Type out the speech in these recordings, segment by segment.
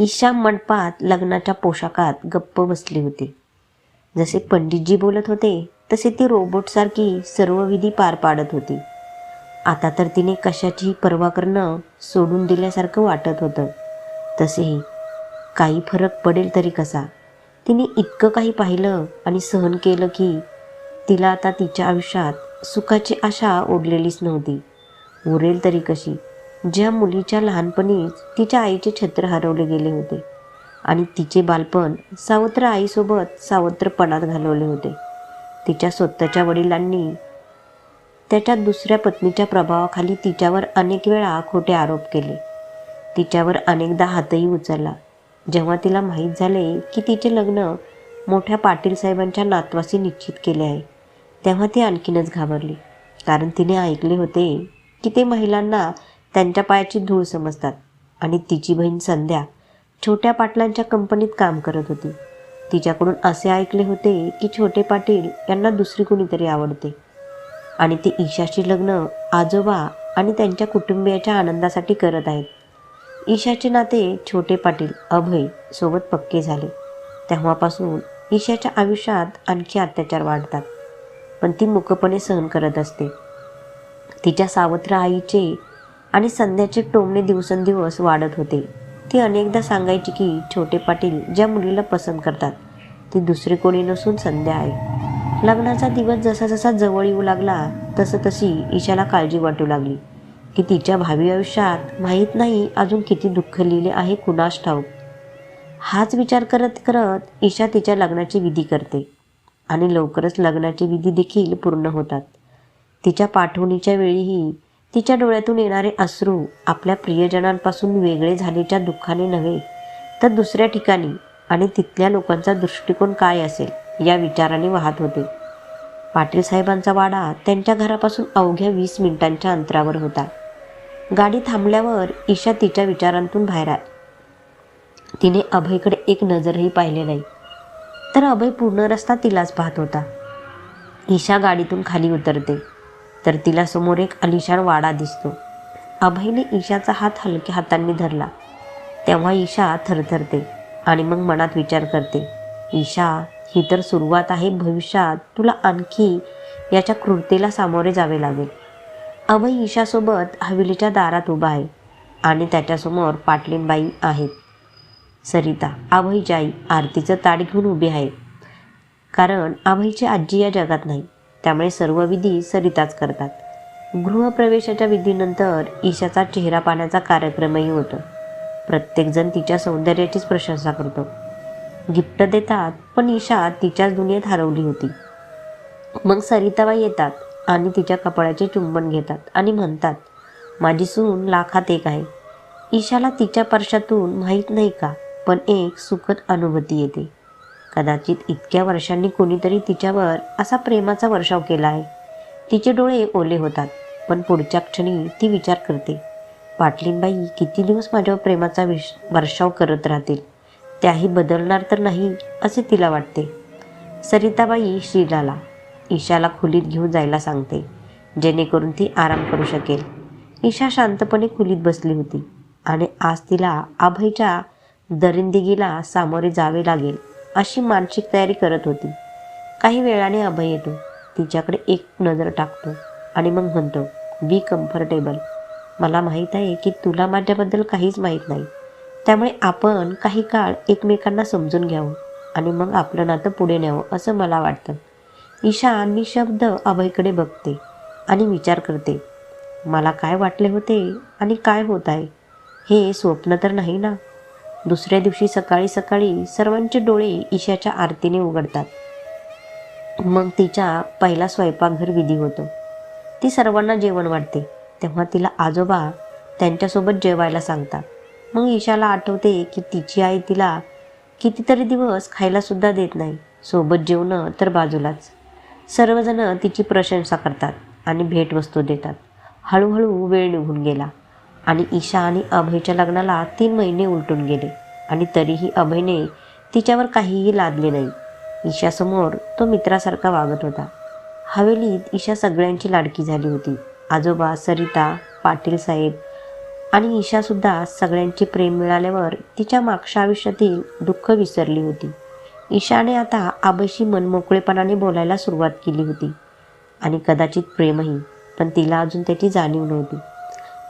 ईशा मंडपात लग्नाच्या पोशाखात गप्प बसली होती. जसे पंडितजी बोलत होते तसे ती रोबोटसारखी सर्व विधी पार पाडत होती. आता तर तिने कशाचीही पर्वा करणं सोडून दिल्यासारखं वाटत होतं. तसेही काही फरक पडेल तरी कसा? तिने इतकं काही पाहिलं आणि सहन केलं की तिला आता तिच्या आयुष्यात सुखाची आशा ओढलेलीच नव्हती. उरेल तरी कशी? ज्या मुलीच्या लहानपणीच तिच्या आईचे छत्र हरवले गेले होते आणि तिचे बालपण सावत्र आईसोबत सावत्रपणात घालवले होते. तिच्या स्वतःच्या वडिलांनी त्याच्या दुसऱ्या पत्नीच्या प्रभावाखाली तिच्यावर अनेक वेळा खोटे आरोप केले. तिच्यावर अनेकदा हातही उचलला. जेव्हा तिला माहीत झाले की तिचे लग्न मोठ्या पाटील साहेबांच्या नातवाशी निश्चित केले आहे तेव्हा ती आणखीनच घाबरली. कारण तिने ऐकले होते की ते महिलांना त्यांच्या पायाची धूळ समजतात. आणि तिची बहीण संध्या छोट्या पाटलांच्या कंपनीत काम करत होती. तिच्याकडून असे ऐकले होते की छोटे पाटील यांना दुसरी कुणीतरी आवडते. आणि ते ईशाशी लग्न आजोबा आणि त्यांच्या कुटुंबियाच्या आनंदासाठी करत आहेत. ईशाचे नाते छोटे पाटील अभय सोबत पक्के झाले. तेव्हापासून ईशाच्या आयुष्यात आणखी अत्याचार वाढतात. पण ती मुकपणे सहन करत असते. तिच्या सावत्र आईचे आणि संध्याचे टोमणे दिवसेंदिवस वाढत होते. ती अनेकदा सांगायची की छोटे पाटील ज्या मुलीला पसंत करतात ती दुसरे कोणी नसून संध्या आहे. लग्नाचा दिवस जसा जसा जवळ येऊ लागला तसं तशी ईशाला काळजी वाटू लागली की तिच्या भावी आयुष्यात माहीत नाही अजून किती दुःख लिहिले आहे कुणास ठाऊक. हाच विचार करत करत ईशा तिच्या लग्नाची विधी करते आणि लवकरच लग्नाची विधी देखील पूर्ण होतात. तिच्या पाठवणीच्या वेळीही तिच्या डोळ्यातून येणारे अश्रू आपल्या प्रियजनांपासून वेगळे झालेच्या दुःखाने नव्हे तर दुसऱ्या ठिकाणी आणि तिथल्या लोकांचा दृष्टिकोन काय असेल या विचाराने वाहत होते. पाटील साहेबांचा वाडा त्यांच्या घरापासून अवघ्या वीस मिनिटांच्या अंतरावर होता. गाडी थांबल्यावर ईशा तिच्या विचारांतून बाहेर आली. तिने अभयकडे एक नजरही पाहिले नाही तर अभय पूर्ण रस्ता तिलाच पाहत होता. ईशा गाडीतून खाली उतरते. तर तिला समोर एक अलिशान वाडा दिसतो. अभयने ईशाचा हात हलक्या हातांनी धरला. तेव्हा ईशा थरथरते आणि मग मनात विचार करते ईशा ही तर सुरुवात आहे. भविष्यात तुला आणखी याच्या क्रूरतेला सामोरे जावे लागेल. अभय ईशासोबत हवेलीच्या दारात उभा आहे आणि त्याच्यासमोर पाटलीनबाई आहेत. सरिता अभयची आई आरतीचं ताट घेऊन उभी आहे कारण अभयची आजी या जगात नाही. त्यामुळे सर्व विधी सरिताच करतात. गृहप्रवेशाच्या विधीनंतर ईशाचा चेहरा पाण्याचा कार्यक्रमही होतो. प्रत्येकजण तिच्या सौंदर्याचीच प्रशंसा करतो. गिफ्ट देतात पण ईशा तिच्याच दुनियेत हरवली होती. मग सरिताबाई येतात आणि तिच्या कपाळाचे चुंबन घेतात आणि म्हणतात माझी सून लाखात एक आहे. ईशाला तिच्या पर्शातून माहीत नाही का पण एक सुखद अनुभूती येते. कदाचित इतक्या वर्षांनी कोणीतरी तिच्यावर असा प्रेमाचा वर्षाव केला आहे तिचे डोळे ओले होतात पण पुढच्या क्षणी ती विचार करते. पाटलींबाई किती दिवस माझ्यावर प्रेमाचा विश वर्षाव करत राहतील? त्याही बदलणार तर नाही असे तिला वाटते. सरिताबाई श्रीलाला ईशाला खोलीत घेऊन जायला सांगते जेणेकरून ती आराम करू शकेल. ईशा शांतपणे खोलीत बसली होती आणि आज तिला अभयच्या दरिंदिगीला सामोरे जावे लागेल. अशी मानसिक तयारी करत होती. काही वेळाने अभय येतो. तिच्याकडे एक नजर टाकतो आणि मग म्हणतो बी कम्फर्टेबल. मला माहीत आहे की तुला माझ्याबद्दल काहीच माहीत नाही. त्यामुळे आपण काही काळ एकमेकांना समजून घ्यावं आणि मग आपलं नातं पुढे न्यावं असं मला वाटतं. ईशा निशब्द अभयकडे बघते आणि विचार करते मला काय वाटले होते आणि काय होत आहे? हे स्वप्न तर नाही ना? दुसऱ्या दिवशी सकाळी सकाळी सर्वांचे डोळे ईशाच्या आरतीने उघडतात. मग तिच्या पहिला स्वयंपाकघर विधी होतो. ती सर्वांना जेवण वाटते तेव्हा तिला आजोबा त्यांच्यासोबत जेवायला सांगतात. मग ईशाला आठवते की तिची आई तिला कितीतरी दिवस खायलासुद्धा देत नाही. सोबत जेवणं तर बाजूलाच. सर्वजण तिची प्रशंसा करतात आणि भेटवस्तू देतात. हळूहळू वेळ निघून गेला. आणि ईशा आणि अभयच्या लग्नाला तीन महिने उलटून गेले. आणि तरीही अभयने तिच्यावर काहीही लादले नाही. ईशासमोर तो मित्रासारखा वागत होता. हवेलीत ईशा सगळ्यांची लाडकी झाली होती. आजोबा सरिता पाटील साहेब आणि ईशासुद्धा सगळ्यांचे प्रेम मिळाल्यावर तिच्या मागच्या आयुष्यातील दुःख विसरली होती. ईशाने आता आबईशी मनमोकळेपणाने बोलायला सुरुवात केली होती. आणि कदाचित प्रेमही पण तिला अजून त्याची जाणीव नव्हती.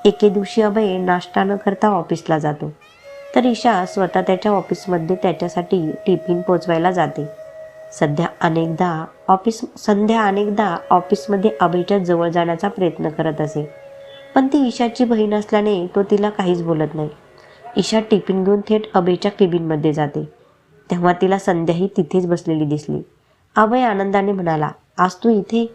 एके दिवशी अभय नाश्ता न करता ऑफिसला जातो. तर ईशा स्वतः त्याच्या ऑफिसमध्ये त्याच्यासाठी टिफिन पोचवायला जाते. सध्या अनेकदा ऑफिस संध्या अनेकदा ऑफिसमध्ये अभयच्या जवळ जाण्याचा प्रयत्न करत असे. पण ती ईशाची बहीण असल्याने तो तिला काहीच बोलत नाही. ईशा टिफिन घेऊन थेट अभयच्या केबिनमध्ये जाते. तेव्हा तिला संध्याही तिथेच बसलेली दिसली. अभय आनंदाने म्हणाला आज तू इथे?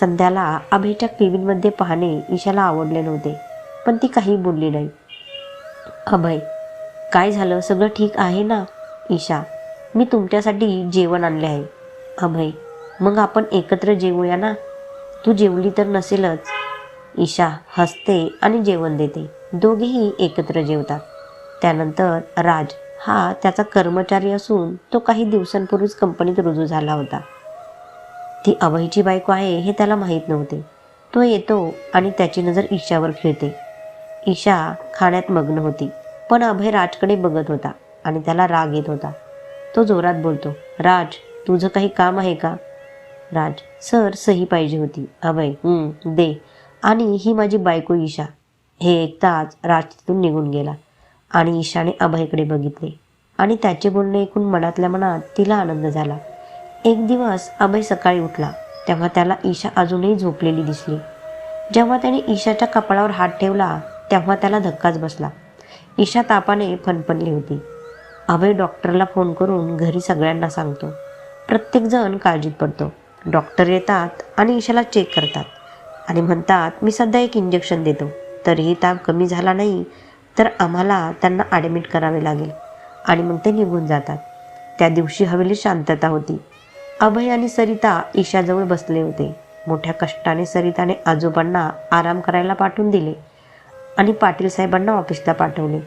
संध्याला अभयच्या केबिनमध्ये पाहणे ईशाला आवडले नव्हते. पण ती काही बोलली नाही. अभय काय झालं? सगळं ठीक आहे ना? ईशा मी तुमच्यासाठी जेवण आणले आहे. अभय मग आपण एकत्र जेवूया ना? तू जेवली तर नसेलच. ईशा हसते आणि जेवण देते. दोघेही एकत्र जेवतात. त्यानंतर राज हा त्याचा कर्मचारी असून तो काही दिवसांपूर्वीच कंपनीत रुजू झाला होता. ती अभयची बायको आहे हे त्याला माहीत नव्हते. तो येतो आणि त्याची नजर ईशावर खेळते ईशा खाण्यात मग्न होती. पण अभय राजकडे बघत होता आणि त्याला राग येत होता. तो जोरात बोलतो राज तुझं काही काम आहे का? राज सर सही पाहिजे होती. अभय दे. आणि ही माझी बायको ईशा. हे ऐकताच राज तिथून निघून गेला आणि ईशाने अभयकडे बघितले. आणि त्याचे बोलणे ऐकून मनातल्या मनात तिला आनंद झाला. एक दिवस अभय सकाळी उठला तेव्हा त्याला ईशा अजूनही झोपलेली दिसली. जेव्हा त्याने ईशाच्या कपाळावर हात ठेवला तेव्हा त्याला धक्काच बसला. ईशा तापाने फणफणली होती. अभय डॉक्टरला फोन करून घरी सगळ्यांना सांगतो. प्रत्येकजण काळजीत पडतो. डॉक्टर येतात आणि ईशाला चेक करतात. आणि म्हणतात मी सध्या एक इंजेक्शन देतो. तरीही ताप कमी झाला नाही तर आम्हाला त्यांना ॲडमिट करावे लागेल. आणि मग ते निघून जातात. त्या दिवशी हवेली शांतता होती. अभय आणि सरिता ईशाजवळ बसले होते. मोठ्या कष्टाने सरिताने आजोबांना आराम करायला पाठवून दिले. आणि पाटील साहेबांना ऑफिसला पाठवले.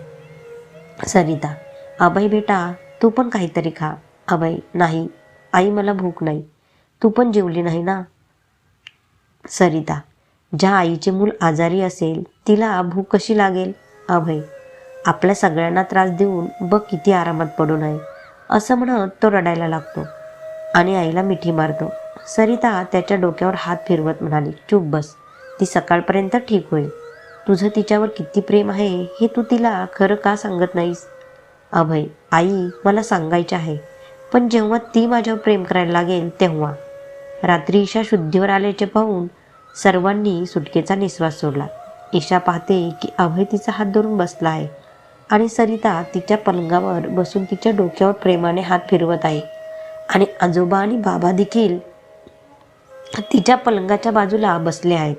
सरिता अभय बेटा तू पण काहीतरी खा. अभय नाही. आई मला भूक नाही. तू पण जेवली नाही ना? सरिता ज्या आईचे मूल आजारी असेल तिला भूक कशी लागेल? अभय आपल्या सगळ्यांना त्रास देऊन बघ किती आरामात पडून आहे असं म्हणत तो रडायला लागतो आणि आईला मिठी मारतो. सरिता त्याच्या डोक्यावर हात फिरवत म्हणाली चूप बस. ती सकाळपर्यंत ठीक होईल. तुझं तिच्यावर किती प्रेम आहे हे तू तिला खरं का सांगत नाहीस? अभय आई मला सांगायचे आहे. पण जेव्हा ती माझ्यावर प्रेम करायला लागेल तेव्हा. रात्री ईशा शुद्धीवर आल्याचे पाहून सर्वांनी सुटकेचा निश्वास सोडला. ईशा पाहते की अभय तिचा हात धरून बसला आहे आणि सरिता तिच्या पलंगावर बसून तिच्या डोक्यावर प्रेमाने हात फिरवत आहे. आणि आजोबा आणि बाबा देखील तिच्या पलंगाच्या बाजूला बसले आहेत.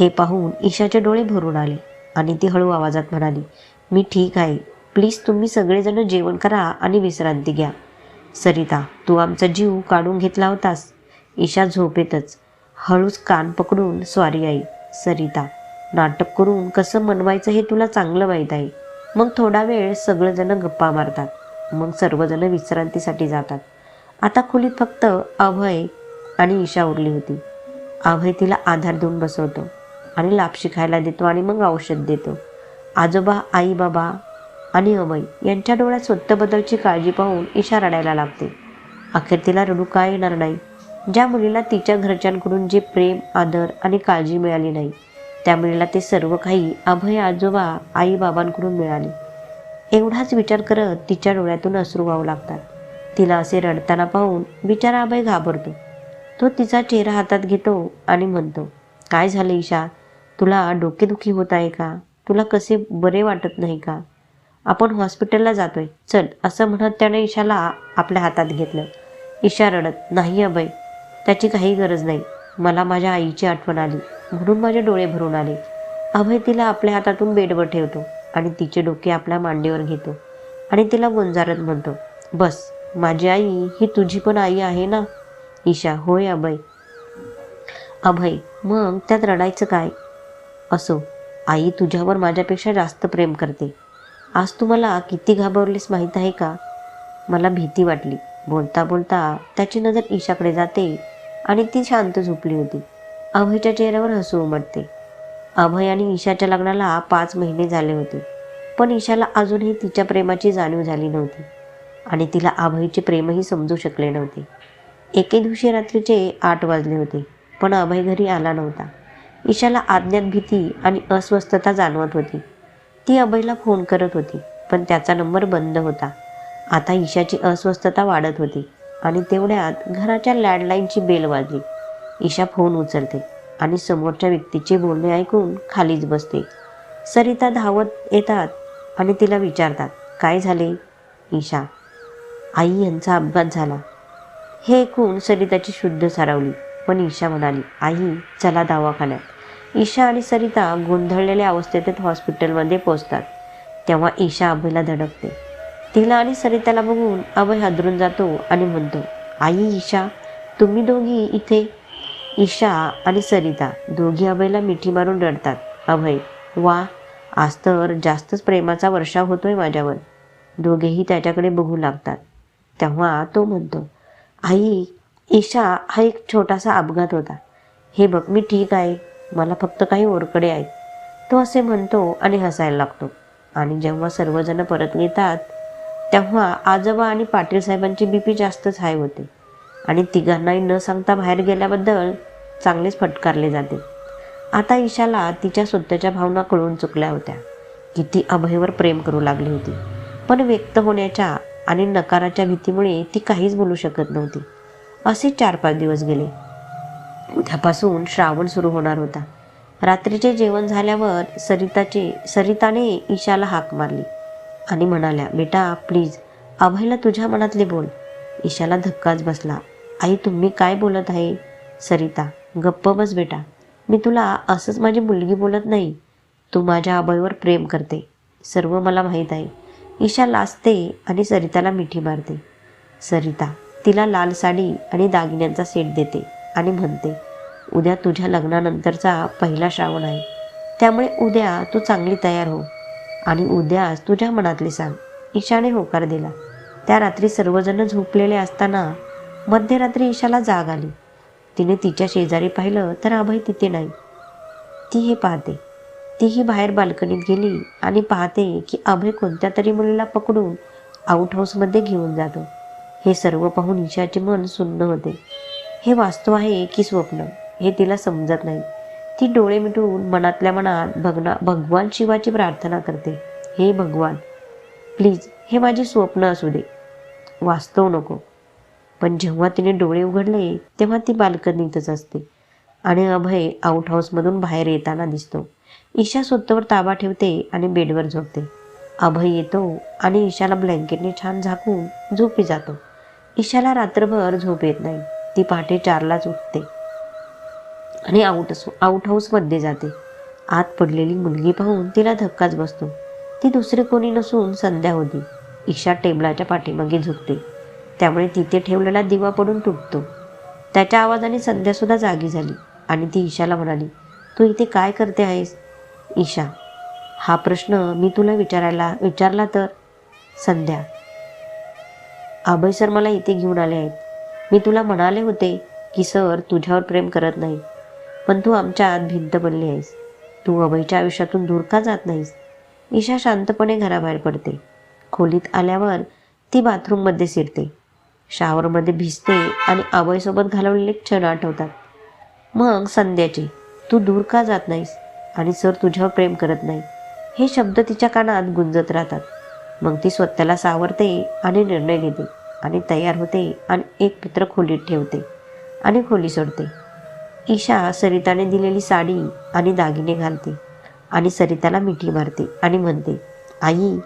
हे पाहून ईशाचे डोळे भरून आले आणि ती हळू आवाजात म्हणाली मी ठीक आहे. प्लीज तुम्ही सगळेजण जेवण करा आणि विश्रांती घ्या. सरिता तू आमचा जीव काढून घेतला होतास. ईशा झोपेतच. हळूच कान पकडून स्वारी आई. सरिता नाटक करून कसं मनवायचं हे तुला चांगलं माहीत आहे. मग थोडा वेळ सगळेजण गप्पा मारतात. मग सर्वजण विश्रांतीसाठी जातात. आता खोलीत फक्त अभय आणि ईशा उरली होती. अभय तिला आधार देऊन बसवतो. आणि लापशी खायला देतो आणि मग औषध देतो. आजोबा आई बाबा आणि अभय यांच्या डोळ्यात स्वतःबद्दलची काळजी पाहून ईशा रडायला लागते अखेर तिला रडू का येणार नाही. ज्या मुलीला तिच्या घरच्यांकडून जे प्रेम आदर आणि काळजी मिळाली नाही त्या मुलीला ते सर्व काही अभय आजोबा आई बाबांकडून मिळाले. एवढाच विचार करत तिच्या डोळ्यातून अश्रू वाहू लागतात. तिला असे रडताना पाहून बिचारा अभय घाबरतो. तो तिचा चेहरा हातात घेतो आणि म्हणतो काय झालं ईशा? तुला डोकेदुखी होत आहे का? तुला कसे बरे वाटत नाही का? आपण हॉस्पिटलला जातोय. चल असं म्हणत त्याने ईशाला आपल्या हातात घेतलं. ईशा रडत नाही अभय त्याची काही गरज नाही. मला माझ्या आईची आठवण आली. म्हणून माझे डोळे भरून आले. अभय तिला आपल्या हातातून बेडवर ठेवतो आणि तिचे डोके आपल्या मांडीवर घेतो आणि तिला गुंजारत म्हणतो बस माझी आई ही तुझी पण आई आहे ना? ईशा होय अभय. अभय मग त्यात रडायचं काय? असो आई तुझ्यावर माझ्यापेक्षा जास्त प्रेम करते. आज तू मला किती घाबरलीस माहीत आहे का? मला भीती वाटली. बोलता बोलता त्याची नजर ईशाकडे जाते आणि ती शांत झोपली होती. अभयच्या चेहऱ्यावर हसू उमटते. अभय आणि ईशाच्या लग्नाला पाच महिने झाले होते पण ईशाला अजूनही तिच्या प्रेमाची जाणीव झाली नव्हती आणि तिला अभयचे प्रेमही समजू शकले नव्हते. एके दिवशी रात्रीचे आठ वाजले होते पण अभय घरी आला नव्हता. ईशाला अज्ञात भीती आणि अस्वस्थता जाणवत होती. ती अभयला फोन करत होती पण त्याचा नंबर बंद होता. आता ईशाची अस्वस्थता वाढत होती आणि तेवढ्यात घराच्या लँडलाईनची बेल वाजली. ईशा फोन उचलते आणि समोरच्या व्यक्तीचे बोलणे ऐकून खालीच बसते. सरिता धावत येतात आणि तिला विचारतात काय झाले? ईशा आई यांचा अपघात झाला. हे ऐकून सरिताची शुद्ध सारावली. पण ईशा म्हणाली आई चला दवाखान्यात. ईशा आणि सरिता गोंधळलेल्या अवस्थेत हॉस्पिटलमध्ये पोचतात तेव्हा ईशा अभयला धडकते. तिला आणि सरिताला बघून अभय हादरून जातो आणि म्हणतो आई ईशा तुम्ही दोघी इथे? ईशा आणि सरिता दोघी अभयला मिठी मारून रडतात. अभय वा आज तर जास्तच प्रेमाचा वर्षाव होतोय माझ्यावर. दोघेही त्याच्याकडे बघू लागतात. तेव्हा तो म्हणतो आई ईशा हा एक छोटासा अपघात होता. हे बघ मी ठीक आहे. मला फक्त काही ओरकडे आहेत. तो असे म्हणतो आणि हसायला लागतो. आणि जेव्हा सर्वजण परत येतात तेव्हा आजोबा आणि पाटील साहेबांची बीपी जास्तच हाय होते. आणि तिघांनाही न सांगता बाहेर गेल्याबद्दल चांगलेच फटकारले जाते. आता ईशाला तिच्या स्वतःच्या भावना कळून चुकल्या होत्या. की ती अभयवर प्रेम करू लागली होती. पण व्यक्त होण्याच्या आणि नकाराच्या भीतीमुळे ती काहीच बोलू शकत नव्हती. असे चार पाच दिवस गेले. उद्यापासून श्रावण सुरू होणार होता. रात्रीचे जेवण झाल्यावर सरिताचे सरिताने ईशाला हाक मारली आणि म्हणाल्या बेटा प्लीज अभयला तुझ्या मनातले बोल. ईशाला धक्काच बसला. आई तुम्ही काय बोलत आहे? सरिता गप्प बस बेटा. मी तुला असंच माझी मुलगी बोलत नाही. तू माझ्या अभयवर प्रेम करते. सर्व मला माहीत आहे. ईशा लाजते आणि सरिताला मिठी मारते. सरिता तिला लाल साडी आणि दागिन्यांचा सेट देते आणि म्हणते उद्या तुझ्या लग्नानंतरचा पहिला श्रावण आहे. त्यामुळे उद्या तू चांगली तयार हो आणि उद्याच तुझ्या मनातले सांग. ईशाने होकार दिला. त्या रात्री सर्वजण झोपलेले असताना मध्यरात्री ईशाला जाग आली. तिने तिच्या शेजारी पाहिलं तर अभय तिथे नाही. ती हे पाहते. तीही बाहेर बाल्कनीत गेली आणि पाहते की अभय कोणत्या तरी मुलीला पकडून आउट हाऊसमध्ये घेऊन जातो. हे सर्व पाहून ईशाचे मन सुन्न होते. हे वास्तव आहे की स्वप्न? हे तिला समजत नाही. ती डोळे मिटून मनातल्या मनात भगना भगवान शिवाची प्रार्थना करते. हे भगवान प्लीज हे माझे स्वप्न असू दे. वास्तव नको. पण जेव्हा तिने डोळे उघडले तेव्हा ती बाल्कनीतच असते. आणि अभय आउट हाऊसमधून बाहेर येताना दिसतो. ईशा स्वतःवर ताबा ठेवते आणि बेडवर झोपते. अभय येतो आणि ईशाला ब्लँकेटने छान झाकून झोपी जातो. ईशाला रात्रभर झोप येत नाही. ती पहाटे चारलाच उठते. आणि आउट आउट हाऊसमध्ये जाते. आत पडलेली मुलगी पाहून तिला धक्काच बसतो. ती दुसरी कोणी नसून संध्या होती. ईशा टेबलाच्या पाठीमागे झुकते. त्यामुळे तिथे ठेवलेला दिवा पडून तुटतो. त्याच्या आवाजाने संध्यासुद्धा जागी झाली आणि ती ईशाला म्हणाली तू इथे काय करते आहेस? ईशा हा प्रश्न मी तुला विचारायला विचारला तर? संध्या आभय सर मला इथे घेऊन आले आहेत. मी तुला म्हणाले होते की सर तुझ्यावर प्रेम करत नाही. पण तू आमच्या आत भिंत बनली आहेस. तू अभयच्या आयुष्यातून दूर का जात नाहीस? ईशा शांतपणे घराबाहेर पडते. खोलीत आल्यावर ती बाथरूममध्ये शिरते. शावरमध्ये भिजते आणि अभयसोबत घालवलेले क्षण आठवतात. मग संध्याचे तू दूर का जात नाहीस? आणि सर तुझ्यावर प्रेम करत नाही. हे शब्द तिच्या कानात गुंजत राहतात. मग ती स्वतःला सावरते आणि निर्णय घेते आणि तयार होते आणि एक मित्र खोलीत ठेवते आणि खोली सोडते. ईशा सरिताने दिलेली साडी आणि दागिने घालते आणि सरिताला मिठी मारते आणि म्हणते आई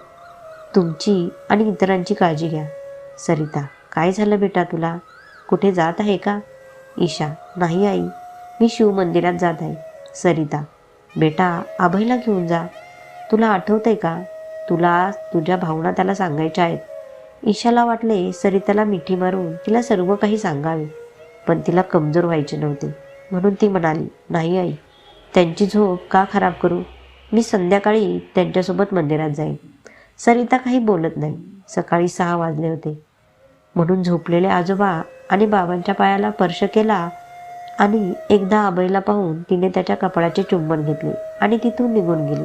तुमची आणि इतरांची काळजी घ्या. सरिता काय झालं बेटा तुला? कुठे जात आहे का? ईशा नाही आई मी शिवमंदिरात जात आहे. सरिता बेटा अभयला घेऊन जा. तुला आठवतंय का? तुला तुझ्या भावना त्याला सांगायच्या आहेत. ईशाला वाटले सरिताला मिठी मारून तिला सर्व काही सांगावे पण तिला कमजोर व्हायचे नव्हते. म्हणून ती म्हणाली नाही आई त्यांची झोप का खराब करू? मी संध्याकाळी त्यांच्यासोबत मंदिरात जाईन. सरिता काही बोलत नाही. सकाळी सहा वाजले होते. म्हणून झोपलेले आजोबा आणि बाबांच्या पायाला स्पर्श केला आणि एकदा आबईला पाहून तिने त्याच्या कपाळाचे चुंबन घेतले आणि तिथून निघून गेली.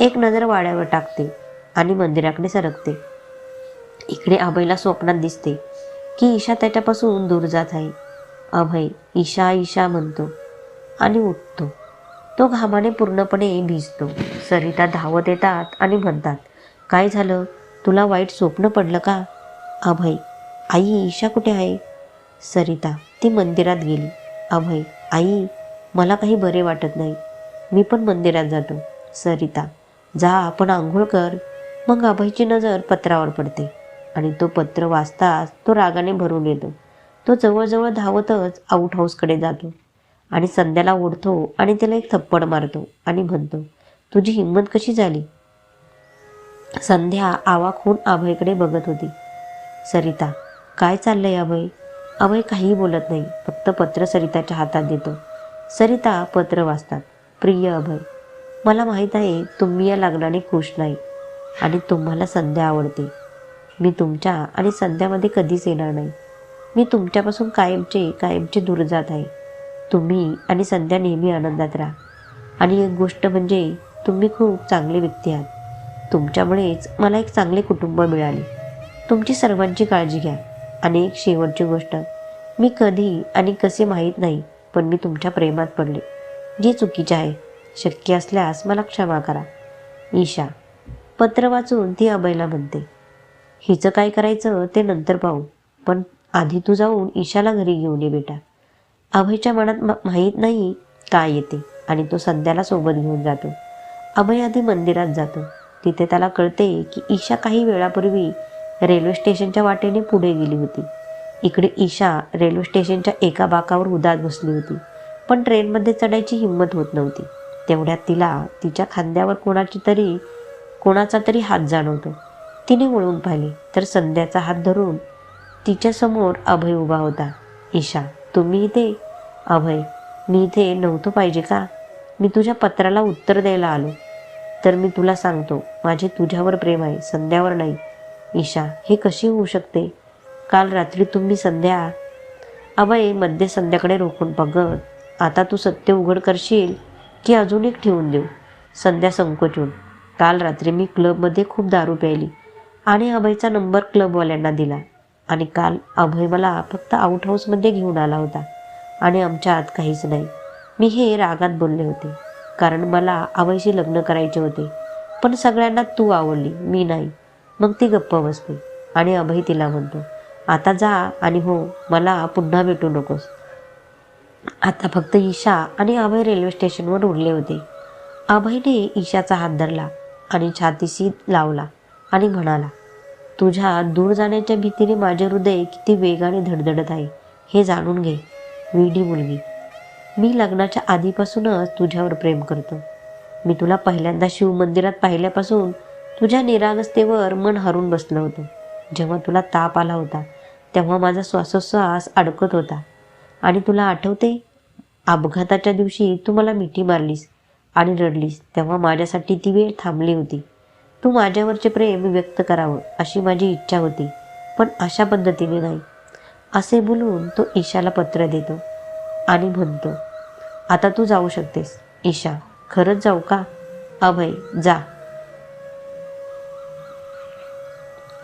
एक नजर वाड्यावर टाकते. आणि मंदिराकडे सरकते. इकडे अभयला स्वप्नात दिसते की ईशा त्याच्यापासून दूर जात आहे. अभय ईशा ईशा म्हणतो आणि उठतो. तो घामाने पूर्णपणे भिजतो. सरिता धावत येतात आणि म्हणतात काय झालं? तुला वाईट स्वप्न पडलं का? अभय आई ईशा कुठे आहे? सरिता ती मंदिरात गेली. अभय आई मला काही बरे वाटत नाही. मी पण मंदिरात जातो. सरिता जा आपण आंघोळ कर. मग अभयची नजर पत्रावर पडते आणि तो पत्र वाचताच तो रागाने भरून येतो. तो जवळजवळ धावतच आऊट हाऊसकडे जातो आणि संध्याला ओढतो आणि त्याला एक थप्पड मारतो आणि म्हणतो तुझी हिंमत कशी झाली? संध्या आवाक होऊन अभयकडे बघत होती. सरिता काय चाललंय अभय? अभय काहीही बोलत नाही फक्त पत्र सरिताच्या हातात देतो. सरिता पत्र वाचतात प्रिय अभय मला माहीत आहे तुम्ही या लग्नाने खुश नाही. आणि तुम्हाला संध्या आवडते. मी तुमच्या आणि संध्यामध्ये कधीच येणार नाही. मी तुमच्यापासून कायमचे कायमचे दूर जात आहे. तुम्ही आणि संध्या नेहमी आनंदात राहा. आणि एक गोष्ट म्हणजे तुम्ही खूप चांगले व्यक्ती आहात. तुमच्यामुळेच मला एक चांगले कुटुंब मिळाले. तुमची सर्वांची काळजी घ्या. आणि एक शेवटची गोष्ट मी कधी आणि कसे माहीत नाही पण मी तुमच्या प्रेमात पडले. जे चुकीचे आहे शक्य असल्यास मला क्षमा करा. ईशा पत्र वाचून ती अभयला म्हणते हिचं काय करायचं ते नंतर पाहू पण आधी तू जाऊन ईशाला घरी घेऊन ये बेटा. अभयच्या मनात माहीत नाही काय येते आणि तो संध्याला सोबत घेऊन जातो. अभय आधी मंदिरात जातो. तिथे त्याला कळते की ईशा काही वेळापूर्वी रेल्वे स्टेशनच्या वाटेने पुढे गेली होती. इकडे ईशा रेल्वे स्टेशनच्या एका बाकावर उदात बसली होती पण ट्रेनमध्ये चढायची हिंमत होत नव्हती. तेवढ्यात तिला तिच्या खांद्यावर कोणाची तरी कोणाचा तरी हात जाणवतो. तिने वळून पाहिले तर संध्याचा हात धरून तिच्यासमोर अभय उभा होता. ईशा तुम्ही इथे? अभय मी इथे नव्हतो पाहिजे का? मी तुझ्या पत्राला उत्तर द्यायला आलो. तर मी तुला सांगतो माझे तुझ्यावर प्रेम आहे संध्यावर नाही. ईशा हे कशी होऊ शकते? काल रात्री तुम्ही संध्या अभयमध्ये संध्याकडे रोखून बघत आता तू सत्य उघड करशील की अजून एक ठेवून देऊ? संध्या संकोचून काल रात्री मी क्लबमध्ये खूप दारू प्यायली. आणि अभयचा नंबर क्लबवाल्यांना दिला. आणि काल अभय मला फक्त आउट हाऊसमध्ये घेऊन आला होता. आणि आमच्या आत काहीच नाही. मी हे रागात बोलले होते. कारण मला अभयशी लग्न करायचे होते. पण सगळ्यांना तू आवडली मी नाही. मग ती गप्प बसते. आणि अभय तिला म्हणतो आता जा आणि हो मला पुन्हा भेटू नकोस. आता फक्त ईशा आणि अभय रेल्वे स्टेशनवर उरले होते. अभयने ईशाचा हात धरला. आणि छातीशी लावला आणि म्हणाला तुझ्या दूर जाण्याच्या भीतीने माझे हृदय किती वेगाने धडधडत आहे हे जाणून घे विडी मुलगी. मी लग्नाच्या आधीपासूनच तुझ्यावर प्रेम करतो. मी तुला पहिल्यांदा शिव मंदिरात पाहिल्यापासून तुझ्या निरागस्तेवर मन हरून बसलं होतं. जेव्हा तुला ताप आला होता तेव्हा माझा श्वासोश्वास अडकत होता. आणि तुला आठवते अपघाताच्या दिवशी तू मला मिठी मारलीस. आणि रडलीस तेव्हा माझ्यासाठी ती वेळ थांबली होती. तू माझ्यावरचे प्रेम व्यक्त करावं अशी माझी इच्छा होती. पण अशा पद्धतीने नाही. असे बोलून तो ईशाला पत्र देतो आणि म्हणतो आता तू जाऊ शकतेस ईशा. खरंच जाऊ का? अभय जा.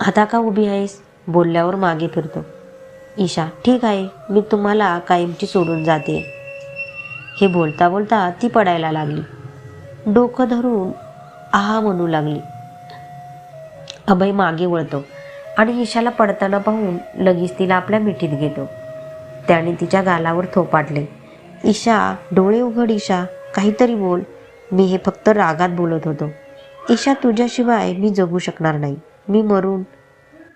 आता का उभी आहेस? बोलल्यावर मागे फिरतो. ईशा ठीक आहे. मी तुम्हाला कायमची सोडून जाते. हे बोलता बोलता ती पडायला लागली. डोकं धरून आहा म्हणू लागली. अभय मागे वळतो आणि ईशाला पडताना पाहून लगेच तिला आपल्या मिठीत घेतो. त्याने तिच्या गालावर थोपाटले. ईशा डोळे उघड ईशा काहीतरी बोल. मी हे फक्त रागात बोलत होतो. ईशा तुझ्याशिवाय मी जगू शकणार नाही. मी मरून.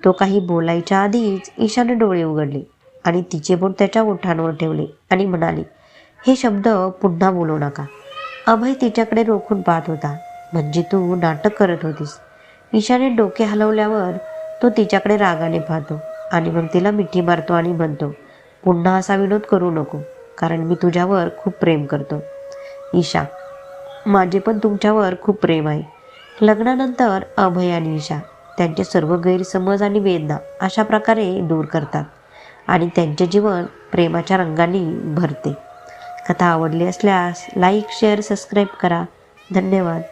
तो काही बोलायच्या आधीच ईशाने डोळे उघडले आणि तिचे बोट त्याच्या ओठांवर ठेवले आणि म्हणाली हे शब्द पुन्हा बोलू नका. अभय तिच्याकडे रोखून पाहत होता. म्हणजे तू नाटक करत होतीस? ईशाने डोके हलवल्यावर तो तिच्याकडे रागाने पाहतो आणि मग तिला मिठी मारतो आणि म्हणतो पुन्हा असा विनोद करू नको कारण मी तुझ्यावर खूप प्रेम करतो. ईशा माझे पण तुमच्यावर खूप प्रेम आहे. लग्नानंतर अभय आणि ईशा त्यांचे सर्व गैरसमज आणि वेदना अशा प्रकारे दूर करतात आणि त्यांचे जीवन प्रेमाच्या रंगाने भरते. कथा आवडली असल्यास लाईक शेअर सबस्क्राईब करा. धन्यवाद.